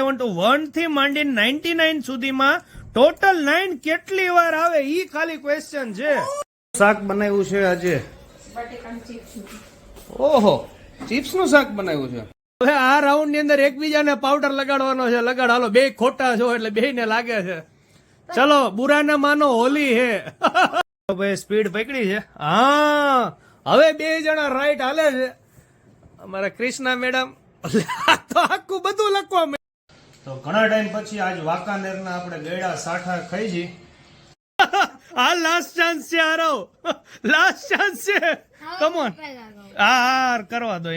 સેવન two વનથી માંડી ninety nine સુધીમાં ટોટલ નાઇન કેટલી વાર આવે? એ ખાલી ક્વેશ્ચન છે. શાક બનાવ્યું છે આજે. ઓહો ચિપ્સનું શાક બનાવ્યું છે. હવે આ રાઉન્ડની અંદર એકબીજાને પાવડર લગાડવાનો છે. લગાડ હાલો બે ખોટા છો એટલે બે ને લાગે છે. ચલો બુરા ના માનો હોલી હે. ભાઈ સ્પીડ પકડી છે. હા હવે બે જણા રાઈટ હાલે છે. અમારા ક્રિષ્ના મેડમ તો આખું બધું લખવા. તો ઘણા ટાઈમ પછી આજ વાંકાનેરના આપણે ગયડા સાઠા ખાઈ છી આ લાસ્ટ ચાન્સ છે આરવ લાસ્ટ ચાન્સ છે. કમોન હા હા કરવા દો.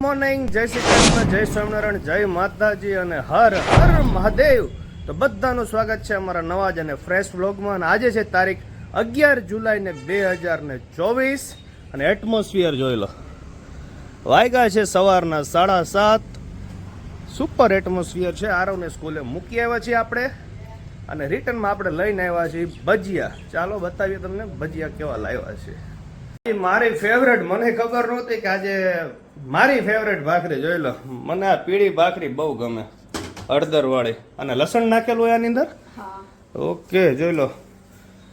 મોર્નિંગ જય શ્રી કૃષ્ણ જય સ્વામિનારાયણ જય માતાજી અને હર હર મહાદેવ. તો બધાનું સ્વાગત છે અમારા નવા જ અને ફ્રેશ વ્લોગમાં અને આજે છે તારીખ અગિયાર જુલાઈ ને બે હજાર ને ચોવીસ. અને એટમોસ્ફિયર જોઈ લો. વાગ્યા છે સવારના સાડા સાત. સુપર એટમોસ્ફિયર છે. આરવને સ્કૂલે મૂકી આવ્યા છીએ આપણે. અને રિટર્નમાં આપણે લઈને આવ્યા છીએ ભજીયા. ચાલો બતાવીએ તમને ભજીયા કેવા લાવ્યા છે. મારી ફેવરેટ મને ખબર નહોતી કે આજે મારી ફેવરેટ ભાખરી જોઈ લો. મને આ પીળી ભાખરી બહુ ગમે. હળદર વાળી અને લસણ નાખેલું હોય આની અંદર? ઓકે જોઈ લો.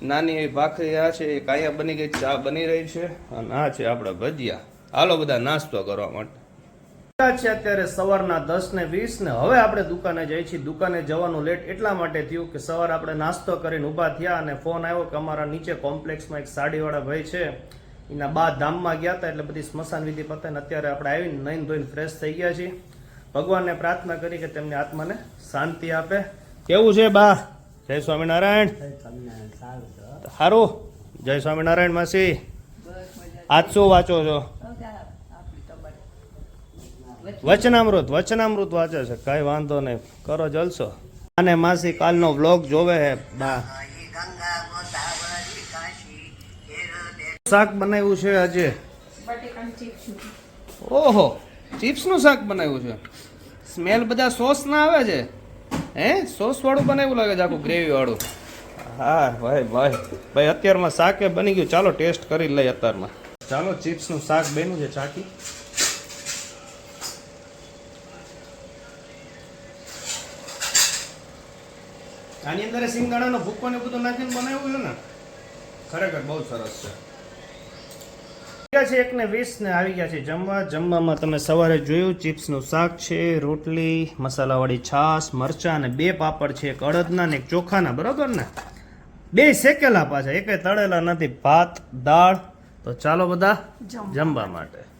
નાની એવી ભાખરી આ છે. એક અહીંયા બની ગઈ ચા બની રહી છે. અને આ છે આપણા ભજીયા. હાલો બધા નાસ્તો કરવા માટે. છે અત્યારે સવારના દસ ને વીસ ને હવે આપણે દુકાને જઈએ છીએ. દુકાને જવાનું લેટ એટલા માટે થયું કે સવારે આપણે નાસ્તો કરીને ઊભા થયા અને ફોન આવ્યો કે અમારા નીચે કોમ્પ્લેક્સમાં એક સાડીવાળા ભાઈ છે. એના બા ધામમાં ગયા હતા એટલે બધી સ્મશાન વિધિ પતેને અત્યારે આપણે આવીને નહીં ધોઈને ફ્રેશ થઈ ગયા છીએ. ભગવાનને પ્રાર્થના કરી કે તેમની આત્માને શાંતિ આપે. કેવું છે બા? જય સ્વામિનારાયણ. સારું જય સ્વામિનારાયણ માસી. આજ શું વાંચો છો? વચનામૃત. વચનામૃત વાંચે છે. કઈ વાંધો નહીં. કરો જલસો. અને માસી કાલનો વ્લોગ જોવે હે બા. શાક બનાવ્યું છે આજે. ઓહો ચિપ્સનું શાક બનાવ્યું છે. સ્મેલ બધા સોસ ના આવે છે? હે? સોસ વાળું બનાવ્યું લાગે છે આખું ગ્રેવી વાળું? હા ભાઈ ભાઈ. ભાઈ અત્યારમાં શાકે બની ગયું. ચાલો ટેસ્ટ કરી લઈએ અત્યારમાં. ચાલો ચિપ્સનું શાક બન્યું છે ચાકી આની અંદર સિંગદાણાનો ભૂકો ને બધું નાખીને બનાવ્યું છે ને? ખરેખર બહુ સરસ છે. છે એક ને વીસ ને આવી ગયા છે જમવા. જમવામાં તમે સવારે જોયું ચિપ્સનું શાક છે રોટલી મસાલાવાળી છાશ મરચાં અને બે પાપડ છે એક અડદના ને એક ચોખાના બરોબર ને? બે શેકેલા પાછા એકે તળેલા નથી. ભાત દાળ. તો ચાલો બધા જમવા માટે.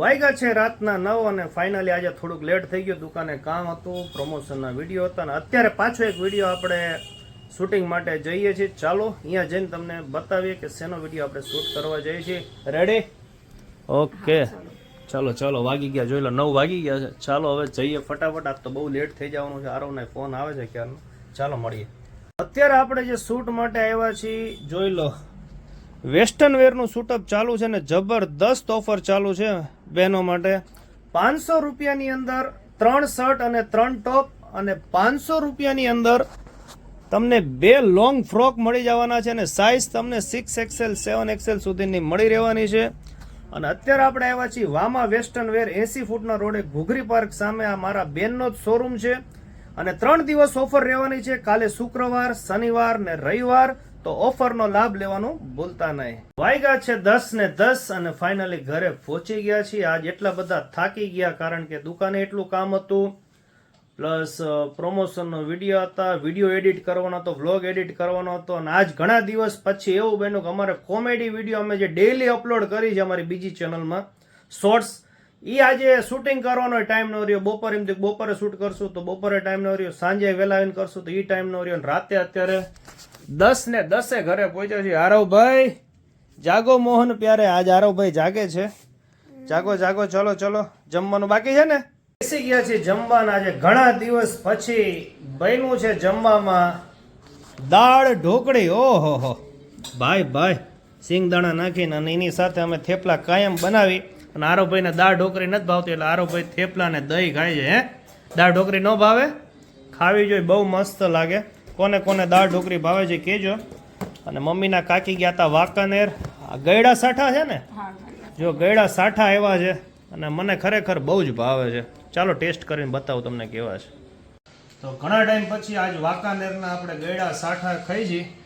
વાગ્યા છે રાતના નવ અને ફાઇનલી આજે થોડુંક લેટ થઈ ગયું. દુકાને કામ હતું પ્રમોશનના વીડિયો હતા અને અત્યારે પાછો એક વીડિયો આપણે શૂટિંગ માટે જઈએ છીએ. ચાલો અહીંયા જઈને તમને બતાવીએ કે શેનો વીડિયો આપણે શૂટ કરવા જઈએ છીએ. રેડી ઓકે ચાલો. ચાલો વાગી ગયા. જોઈ લો નવ વાગી ગયા છે. ચાલો હવે જઈએ ફટાફટ. આજ તો બહુ લેટ થઈ જવાનું છે. આરવને ફોન આવે છે ક્યારનો. ચાલો મળીએ. અત્યારે આપણે જે શૂટ માટે આવ્યા છીએ જોઈ લો. વેસ્ટર્ન વેરનું શૂટઅપ ચાલુ છે ને જબરદસ્ત ઓફર ચાલુ છે બહેનો માટે. પાંચસો રૂપિયાની અંદર ત્રણ શર્ટ અને ત્રણ ટોપ અને પાંચસો રૂપિયાની અંદર તમને બે લોંગ ફ્રોક મળી જવાના છે અને સાઇઝ તમને સિક્સ એક્સેલ સેવન એક્સેલ સુધીની મળી રહેવાની છે. અને અત્યારે આપણે આવ્યા છીએ વામા વેસ્ટર્ન વેર એસી ફૂટના રોડે ઘુઘરી પાર્ક સામે આ મારા બેનનો જ શોરૂમ છે. અને ત્રણ દિવસ ઓફર રહેવાની છે. કાલે શુક્રવાર, શનિવાર ને રવિવાર. તો ઓફરનો લાભ લેવાનું ભૂલતા નહીં. વાયગા છે દસ ને દસ અને ફાઇનલી ઘરે પહોંચી ગયા છીએ. આજ એટલા બધા થાકી ગયા કારણ કે દુકાને એટલું કામ હતું. પ્લસ પ્રમોશનનો વીડિયો હતા વીડિયો એડિટ કરવાનો હતો વ્લોગ એડિટ કરવાનો હતો અને આજ ઘણા દિવસ પછી એવું બન્યું કે અમારે કોમેડી વીડિયો અમે જે ડેઈલી અપલોડ કરી છે અમારી બીજી ચેનલમાં શોર્ટ્સ એ આજે શૂટિંગ કરવાનો ટાઈમ ન રહ્યો. બપોરે એમ બપોરે શૂટ કરશું, તો બપોરે ટાઈમ ન રહ્યો. સાંજે વહેલા આવીને કરશું, તો એ ટાઈમ ન રહ્યો. રાતે અત્યારે દસ ને દસે ઘરે પહોંચ્યો છીએ આરવભાઈ. જાગો મોહન પ્યારે, આજ આરવભાઈ જાગે છે. જાગો જાગો, ચલો ચલો. જમવાનું બાકી છે ને? બેસી ગયા છે જમવાના. આજે ઘણા દિવસ પછી બન્યું છે જમવામાં. દાળ ઢોકળી, ઓહો, હો. ભાઈ ભાઈ, સિંગદાણા નાખીને અને એની સાથે અમે થેપલા કાયમ બનાવી. અને આરોભાઈને દાળ ઢોકળી નથી ભાવતી, એટલે આરોભાઈ થેપલા ને દહીં ખાય છે, હે? દાળ ઢોકળી ન ભાવે. ખાવી જોઈએ, બહુ મસ્ત લાગે. કોને કોને દાળ ઢોકળી ભાવે છે કહેજો. અને મમ્મીના કાકી ગયા હતા વાંકાનેર. આ ગયડા સાઠા છે ને? જો ગયડા સાઠા એવા છે અને મને ખરેખર બહુ જ ભાવે છે. ચાલો ટેસ્ટ કરીને બતાવું તમને કેવા છે. તો ઘણા ટાઈમ પછી આજ વાંકાનેરના આપણે ગયડા સાઠા ખાઈ છીએ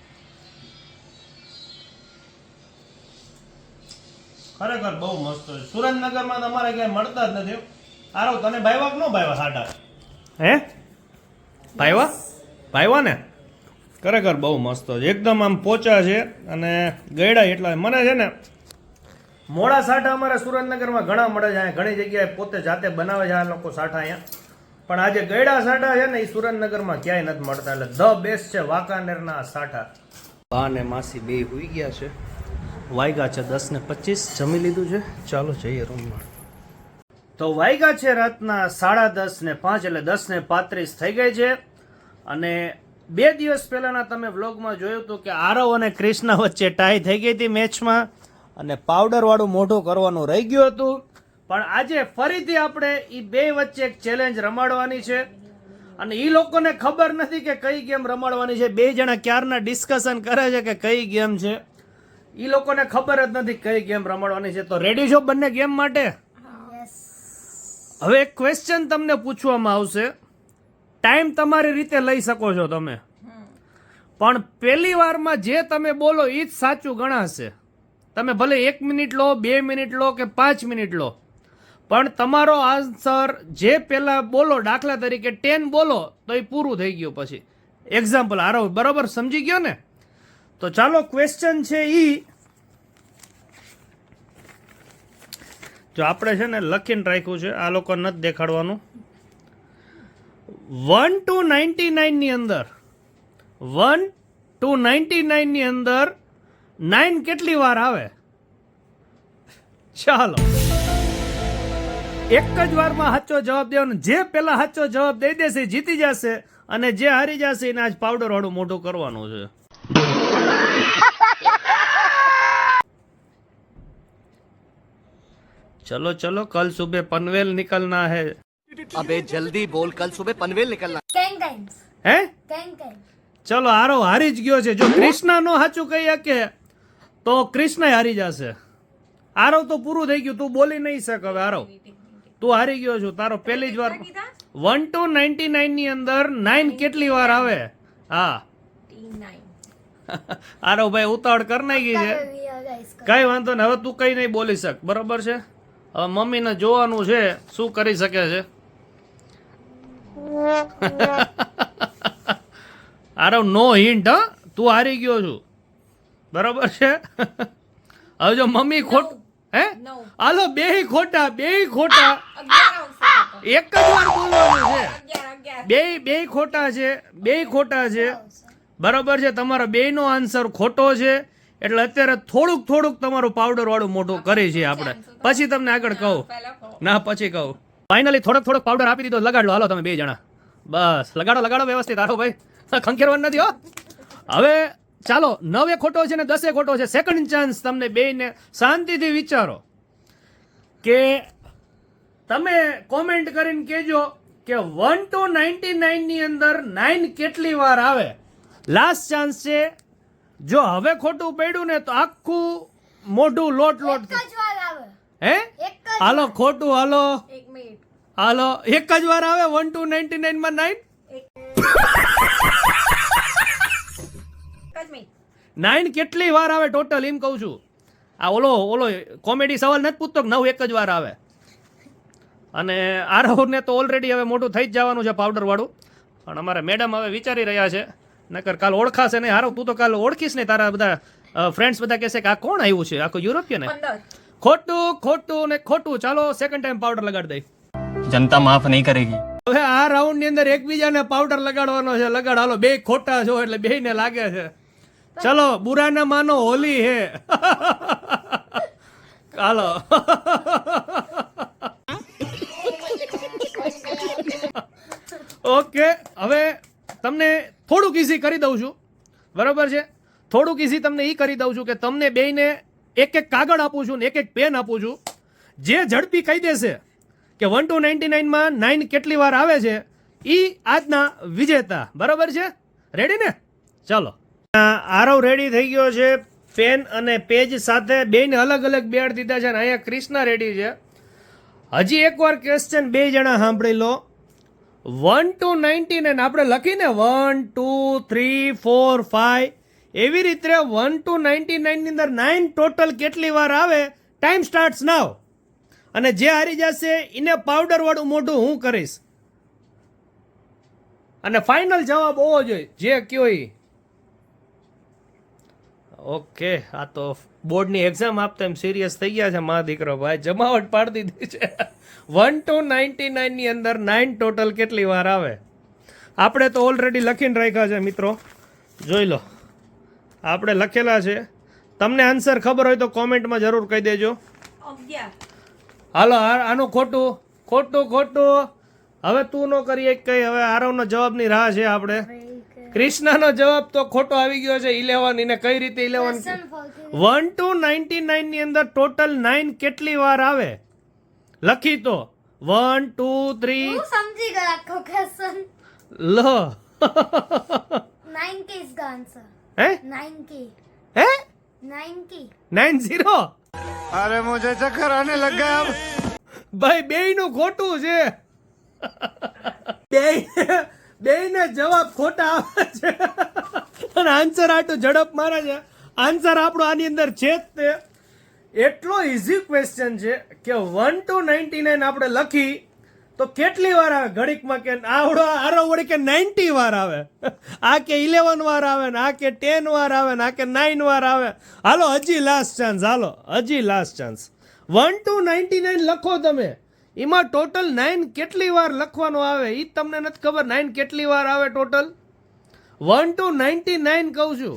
ખરેખર બહુ મસ્ત છે. સુરેન્દ્રનગરમાં તમારે ક્યાંય મળતા જ નથી. આરો તને ભાઈવા કે ન ભાઈવા સાઠા? હે? ભાઈવા ભાઈવા ને? ખરેખર બહુ મસ્ત. છે એકદમ આમ પોચા છે અને ગયડા એટલા મને છે ને, મોડા સાઠા અમારા સુરેન્દ્રનગરમાં ઘણા મળે છે. અહીંયા ઘણી જગ્યાએ પોતે જાતે બનાવે છે આ લોકો સાઠા અહીંયા. પણ આજે ગયડા સાઠા છે ને, એ સુરેન્દ્રનગરમાં ક્યાંય નથી મળતા. એટલે ધ બેસ્ટ છે વાંકાનેરના સાઠા બા ને માસી બે હોઈ ગયા છે. વાયગા છે દસ ને પચીસ. જમી લીધું છે. ચાલો જઈએ રૂમમાં. તો વાયગા છે રાતના સાડા દસ ને પાંચ, એટલે દસ ને પાંત્રીસ થઈ ગઈ છે. અને બે દિવસ પહેલાના તમે વ્લોગમાં જોયું હતું કે આરવ અને ક્રિષ્ના વચ્ચે ટાઈ થઈ ગઈ હતી મેચમાં અને પાવડરવાળું મોઢું કરવાનું રહી ગયું હતું. પણ આજે ફરીથી આપણે એ બે વચ્ચે એક ચેલેન્જ રમાડવાની છે. અને એ લોકોને ખબર નથી કે કઈ ગેમ રમાડવાની છે. બે જણા ક્યારના ડિસ્કશન કરે છે કે કઈ ગેમ છે. એ લોકોને ખબર જ નથી કઈ ગેમ રમાડવાની છે. તો રેડી છો બંને ગેમ માટે? હવે એક ક્વેશ્ચન તમને પૂછવામાં આવશે. ટાઈમ તમારી રીતે લઈ શકો છો તમે. પણ પહેલી વારમાં જે તમે બોલો એ જ સાચું ગણાશે. તમે ભલે એક મિનિટ લો, બે મિનિટ લો કે પાંચ મિનિટ લો. પણ તમારો આન્સર જે પહેલાં બોલો, દાખલા તરીકે ટેન બોલો, તો એ પૂરું થઈ ગયું પછી. એક્ઝામ્પલ આરો બરાબર સમજી ગયો ને? તો ચાલો ક્વેશ્ચન છે એ જો આપણે છે ને લખીને રાખ્યું છે, આ લોકો નથી દેખાડવાનું. વન ટુ નાઇન્ટી નાઇનની અંદર વન ટુ નાઇન્ટી નાઇનની અંદર નાઇન કેટલી વાર આવે? ચાલો. એક જ વારમાં સાચો જવાબ દેવાનો. જે પહેલા સાચો જવાબ દઈ દેશે જીતી જશે અને જે હારી જશે એને આજ પાવડર વાળું મોટું કરવાનું છે. ચલો ચલો, કલ સુબહ પનવેલ નિકલના હે. अबे जल्दी बोल कल सुबह पनवेल निकलना ટેન ટાઈમ્સ હે ટેન ટાઈમ્સ ચલો આરો હારી જ ગયો છે જો કૃષ્ણ નો સાચું કહી શકે તો કૃષ્ણ હારી જશે આરવ તો પૂરું થઈ ગયું તું બોલી નહીં શક હવે આરવ તું હારી ગયો છું તારો પહેલી જ વાર વન ટુ નાઇન્ટી નાઇન ની અંદર નાઇન કેટલી વાર આવે હા આરવ ભાઈ ઉતાવળ કરી નાખી છે કઈ વાંધો નહીં હવે તું કઈ નહીં બોલી શક બરોબર છે હવે મમ્મીને જોવાનું છે શું કરી શકે છે આરવ નો હિન્ટ હા? તું હારી ગયો છું. બરોબર છે? હવે જો મમ્મી ખોટ હે? હાલો બે ખોટા બે ખોટા. એક જ વાર બોલવાનું છે. બે બે ખોટા છે બે ખોટા છે. બરોબર છે તમારો બે નો આન્સર ખોટો છે. એટલે અત્યારે થોડુંક થોડુંક તમારું પાવડર વાળું મોટું કરી છે આપણે. પછી તમને આગળ કહું. ના પછી કહું. ફાઇનલી થોડોક થોડોક પાવડર આપી દીધો લગાડો હાલો તમે બે જણા. બસ, લગાડો લગાડો વ્યવસ્થિત. હાલો ભાઈ. ખંખેરવાનું નથી, હો. હવે ચાલો, નવે ખોટો છે ને દસે ખોટો છે. સેકન્ડ ચાન્સ તમને બેને શાંતિથી વિચારો કે તમે કોમેન્ટ કરીને કહેજો કે વન ટુ નાઇન્ટી નાઇનની અંદર નાઇન કેટલી વાર આવે. લાસ્ટ ચાન્સ છે, જો હવે ખોટું પડ્યું ને તો આખું મોઢું લોટ લોટ હે? હાલો ખોટું હાલો. હાલો એક જ વાર આવે વન ટુ નાઇન્ટી નાઇનમાં નાઇન નાઇન કેટલી વાર આવે ટોટલ એમ કહું છું. આ ઓલો ઓલો કોમેડી સવાલ નથી પૂછતો કે નવ એક જ વાર આવે. અને આરવને તો ઓલરેડી હવે મોટું થઈ જ જવાનું છે પાવડરવાળું પણ અમારે મેડમ હવે વિચારી રહ્યા છે. નકર કાલ ઓળખાશે નહીં. હારો તું તો કાલ ઓળખીશ નહીં. તારા બધા ફ્રેન્ડ્સ બધા કહેશે કે આ કોણ આવ્યું છે? આખું યુરોપિયન ખોટું ખોટું ને ખોટું ચાલો સેકન્ડ ટાઈમ પાવડર લગાડી દઈ જનતા માફ નહીં કરેગી હવે આ રાઉન્ડની અંદર એકબીજાને પાવડર લગાડવાનો છે લગાડ હાલો બે ખોટા છો એટલે બે ને લાગે છે. ચલો બુરાના માનો હોલી હે. હાલો. ઓકે હવે તમને થોડુંક ઈઝી કરી દઉં છું. બરાબર છે? થોડુંક ઈઝી તમને એ કરી દઉં છું કે તમને બેયને એક એક કાગળ આપું છું ને એક એક પેન આપું છું, જે ઝડપી કહી દેશે કે વન ટુ નાઇન્ટી નાઇનમાં નાઇન કેટલી વાર આવે છે એ આજના વિજેતા. બરાબર છે? રેડી ને? ચાલો. આરવ રેડી થઈ ગયો છે પેન અને પેજ સાથે બેને અલગ અલગ બેડ દીધા છે અને અહીંયા ક્રિષ્ના રેડી છે. હજી એકવાર ક્વેશ્ચન બે જણા સાંભળી લો. વન ટુ નાઇન્ટી નાઇન આપણે લખીને one two three four five એવી રીતે વન ટુ નાઇન્ટી નાઇનની અંદર નાઇન ટોટલ કેટલી વાર આવે ટાઈમ સ્ટાર્ટ્સ નાવ અને જે હારી જશે, એને પાવડરવાળું મોઢું હું કરીશ. અને ફાઇનલ જવાબ હોવો જોઈએ. જે કયો ઓકે, આ તો બોર્ડની એક્ઝામ આપતા એમ સિરિયસ થઈ ગયા છે મા દીકરો ભાઈ. જમાવટ પાડી દીધી છે. વન ટુ નાઇન્ટી નાઇનની અંદર નાઇન ટોટલ કેટલી વાર આવે? આપણે તો ઓલરેડી લખીને રાખ્યા છે મિત્રો. જોઈ લો. આપણે લખેલા છે. તમને આન્સર ખબર હોય તો કોમેન્ટમાં જરૂર કહી દેજો. હાલો આનું ખોટું ખોટું ખોટું. હવે તું ન કરીએ કઈ હવે આરવનો જવાબની રાહ છે આપણે. કૃષ્ણનો જવાબ તો ખોટો આવી ગયો છે ઇલેવન એને કઈ રીતે ઇલેવન વન ટુ નાઇન્ટી નાઇનની અંદર ટોટલ નાઇન કેટલી વાર આવે? લખી તો. વન ટુ થ્રી સમજી ગયા આખો ક્વેશ્ચન લો. 9k is the answer. હે? નાઇન્ટી. હે? નાઇન્ટી. Nine zero? અરે મુજે ચક્કર આને લગા ભાઈ બેયનું ખોટું છે. બેય બેયને જવાબ ખોટા આવે છે. અને આન્સર આટલું ઝડપ મારે છે. આન્સર આપણો આની અંદર છે જ તે. એટલો ઇઝી ક્વેશ્ચન છે કે વન ટુ નાઇન્ટી નાઇન આપણે લખી તો કેટલી વાર આવે? ઘડીકમાં કે આવડો આરો વળી કે નાઇન્ટી વાર આવે? આ કે ઇલેવન વાર આવે ને આ કે ટેન વાર આવે ને આ કે નાઇન વાર આવે? હાલો, હજી લાસ્ટ ચાન્સ હાલો, હજી last chance one two ninety nine લખો તમે. એમાં ટોટલ નાઇન કેટલી વાર લખવાનું આવે? એ તમને નથી ખબર નાઇન કેટલી વાર આવે total one two ninety nine કહું છું.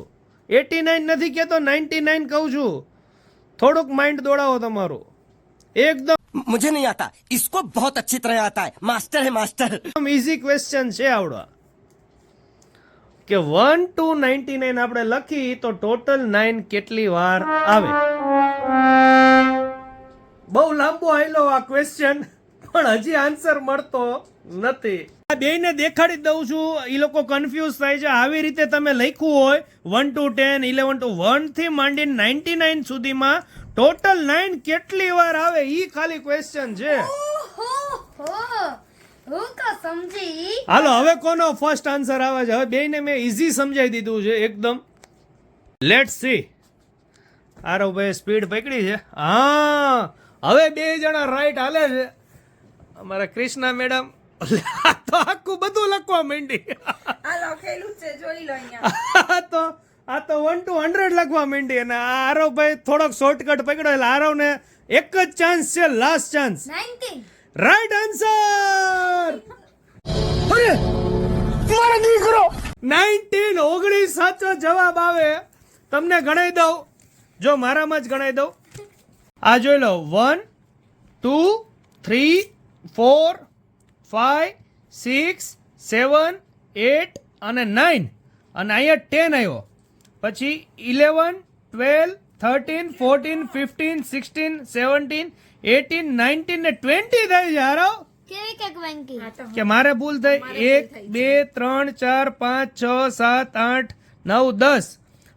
એટી નાઇન નથી કહેતો નાઇન્ટી નાઇન કહું છું. થોડુંક માઇન્ડ દોડાવો તમારું. એકદમ मुझे नहीं आता इसको बहुत अच्छी तरह आता है मास्टर है मास्टर ઇઝી ક્વેશ્ચન છે આવડો કે વન ટુ નાઇન્ટી નાઇન આપણે લખી તો ટોટલ નાઇન કેટલી વાર આવે બહુ લાંબો આયલો આ ક્વેશ્ચન પણ હજી આન્સર મળતો નથી આ બેયને દેખાડી દઉં છું એ લોકો કન્ફ્યુઝ થાય છે આવી રીતે તમે લખ્યું હોય one two ten eleven two one થી માંડીને નાઇન્ટી નાઇન સુધીમાં ટોટલ નાઇન કેટલી વાર આવે? ઈ ખાલી ક્વેશ્ચન છે. ઓહો હો. હું કો સમજી? હાલો હવે કોનો ફર્સ્ટ આન્સર આવે છે? હવે બેયને મેં ઇઝી સમજાવી દીધું છે એકદમ. લેટ સી આરો ભાઈ સ્પીડ પકડી છે. હા હવે બે જણા રાઈટ હાલે છે. અમારા ક્રિષ્ના મેડમ તો આખું બધું લખવા માંડી. છે જોઈ લો અહીંયા. તો આ તો વન ટુ હંડ્રેડ લખવા માંડી અને આ આરવ ભાઈ થોડોક શોર્ટકટ પકડ્યો એટલે આરવને એક જ ચાન્સ છે last chance right answer nineteen ઓગણીસ સાચો જવાબ આવે. તમને ગણાઈ દઉં. જો મારામાં જ ગણાઈ દઉં. આ જોઈ લો. One two three four five six seven eight અને નાઇન અને અહીંયા ટેન આવ્યો. પછી eleven twelve thirteen fourteen fifteen sixteen seventeen eighteen nineteen ને ટ્વેન્ટી થઈ જારો કે મારે ભૂલ થઈ. એક બે ત્રણ ચાર પાંચ છ સાત આઠ નવ દસ.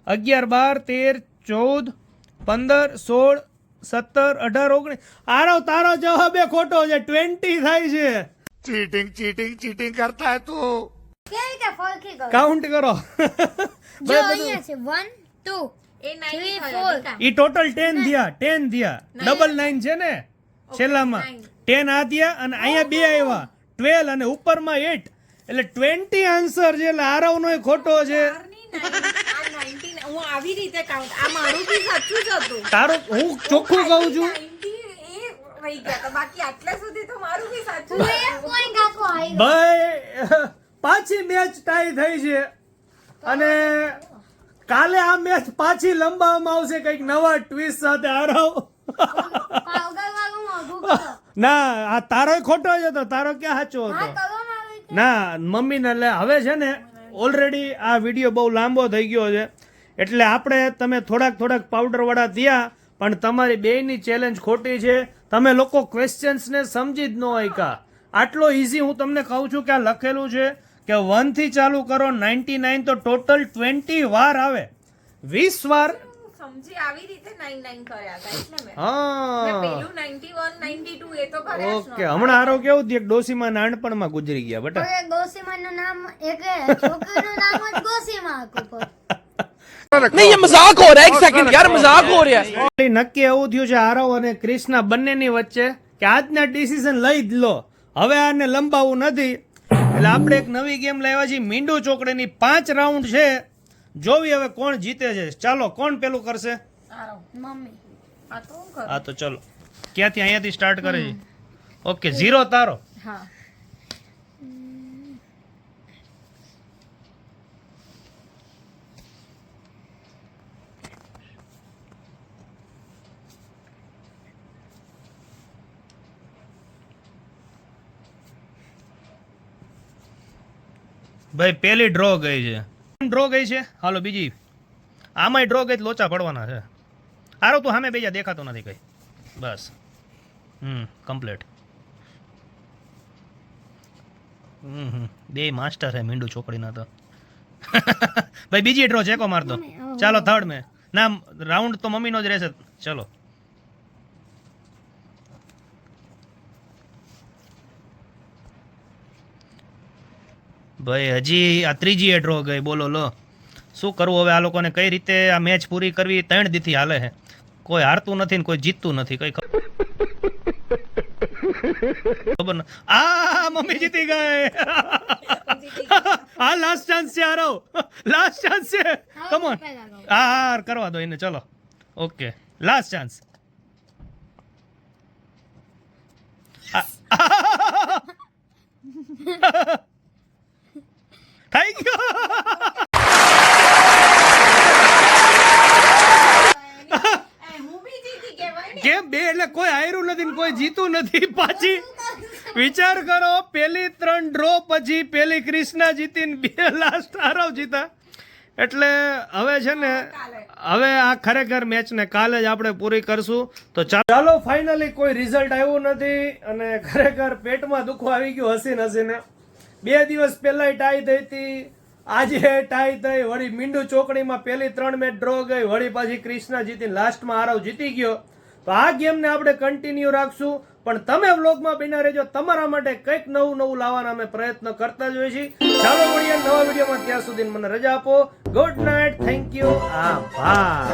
અગિયાર બાર તેર ચૌદ પંદર સોળ સત્તર અઢાર ઓગણીસ. આરો તારો જવાબ એ ખોટો છે. ટ્વેન્ટી થાય છે. ચીટિંગ ચીટિંગ ચીટિંગ કરતા તું. કાઉન્ટ કરો. જો અહીંયા છે. 1 2 એ નાઇન Three, four. ઈ ટોટલ 10 થયા 10 થયા. ડબલ 9 છે ને? છેલ્લામાં. nine. ટેન આ થયા અને અહીંયા બે આવ્યા. ટ્વેલ્વ અને ઉપરમાં એટ એટલે ટ્વેન્ટી આન્સર છે એટલે આરવનો ખોટો છે. બારની nine, આ 19 હું આવી રીતે કાઉન્ટ આ મારું બી સાચું જ હતું. તારો હું ચોખ્ખું કહું છું. 90 ગયા હતા. બાકી આટલા સુધી તો મારું બી સાચું તું હતું. એક પોઈન્ટ આખો આવી ભાઈ પાછી મેચ ટાઈ થઈ છે. અને કાલે આ મેચ પાછી લંબાવવામાં આવશે કંઈક નવા ટ્વિસ્ટ સાથે કરો. ના આ તારો ખોટો જ હતો તારો ક્યાં સાચો હતો. ના મમ્મીને એટલે હવે છે ને ઓલરેડી આ વીડિયો બહુ લાંબો થઈ ગયો છે. એટલે આપણે તમે થોડાક થોડાક પાવડરવાળા થયા પણ તમારી બેયની ચેલેન્જ ખોટી છે. તમે લોકો ક્વેશ્ચન્સને સમજી જ ન હોય આટલો ઇઝી હું તમને કહું છું કે આ લખેલું છે. કે વનથી ચાલુ કરો નાઇન્ટી નાઇન તો ટોટલ ટ્વેન્ટી વાર આવે. વીસ વાર. ઓકે હમણાં હારો કેવું ગુજરી ગયા નહીં એ મજાક રહ્યા નક્કી એવું થયું છે આરવ અને ક્રિષ્ના બંનેની વચ્ચે કે આજના ડિસિઝન લઈ જ લો. હવે આને લંબાવું નથી. એટલે આપણે એક નવી ગેમ લાવ્યા છીએ. મીંડુ ચોકડીની પાંચ રાઉન્ડ છે. જોવી હવે કોણ જીતે છે. ચાલો કોણ પેલું કરશે? હા તો ચલો. ક્યાંથી? અહીંયાથી સ્ટાર્ટ કરે છે. ઓકે ઝીરો તારો. હા. ભાઈ પેલી ડ્રો ગઈ છે. ડ્રો ગઈ છે? હાલો બીજી. આમાંય ડ્રો ગઈ લોચા પડવાના છે. હારો તું સામે બીજા દેખાતો નથી કઈ. બસ. હમ કમ્પ્લીટ હમ હમ. બે માસ્ટર છે મીંડુ ચોકડીના તો. ભાઈ બીજી ડ્રો ચેકો મારતો ચાલો થર્ડ મેં. ના રાઉન્ડ તો મમ્મીનો જ રહેશે. ચલો. ભાઈ હજી આ ત્રીજી એ ડ્રો ગઈ બોલો લો. શું કરવું હવે આ લોકોને? કઈ રીતે આ મેચ પૂરી કરવી? ત્રણ દીથી હાલે છે. કોઈ હારતું નથી ને કોઈ જીતતું નથી કઈ ખબર આ મમ્મી જીતી ગઈ. આ લાસ્ટ ચાન્સ છે આરો લાસ્ટ ચાન્સ છે. કમ ઓન પહેલા હા હા કરવા દો એને ચલો. ઓકે લાસ્ટ ચાન્સ હું બી જીતી કેમ બે એટલે કોઈ હાર્યું નથી ને કોઈ જીતું નથી. પાછી વિચાર કરો પેલી ત્રણ ડ્રો પછી પેલી ક્રિષ્ના જીતીને બે લાસ્ટ આરવ જીતા. એટલે હવે છે ને, હવે આ ખરેખર મેચને કાલે જ આપણે પૂરી કરશું. તો ચાલો ફાઇનલી કોઈ રિઝલ્ટ આવ્યું નથી અને ખરેખર પેટમાં દુખો આવી ગયું હસીને હસીને. બે દિવસ પહેલા ટાઈ થઈ હતી. આજે ટાઈ થઈ. વળી મીંડુ ચોકડીમાં પેલી ત્રણ મેચ ડ્રો ગઈ. વળી પાછી ક્રિષ્ના જીતીને લાસ્ટમાં આરવ જીતી ગયો. તો આ ગેમને આપણે કન્ટિન્યુ રાખશું. પણ તમે વ્લોગમાં બિના રહેજો. તમારા માટે કંઈક નવું નવું લાવવાના અમે પ્રયત્ન કરતા જ હોઈએ છીએ ચાલો મળીએ નવા વિડીયોમાં. ત્યાં સુધી મને રજા આપો. ગુડ નાઇટ થેન્ક યુ આભાર.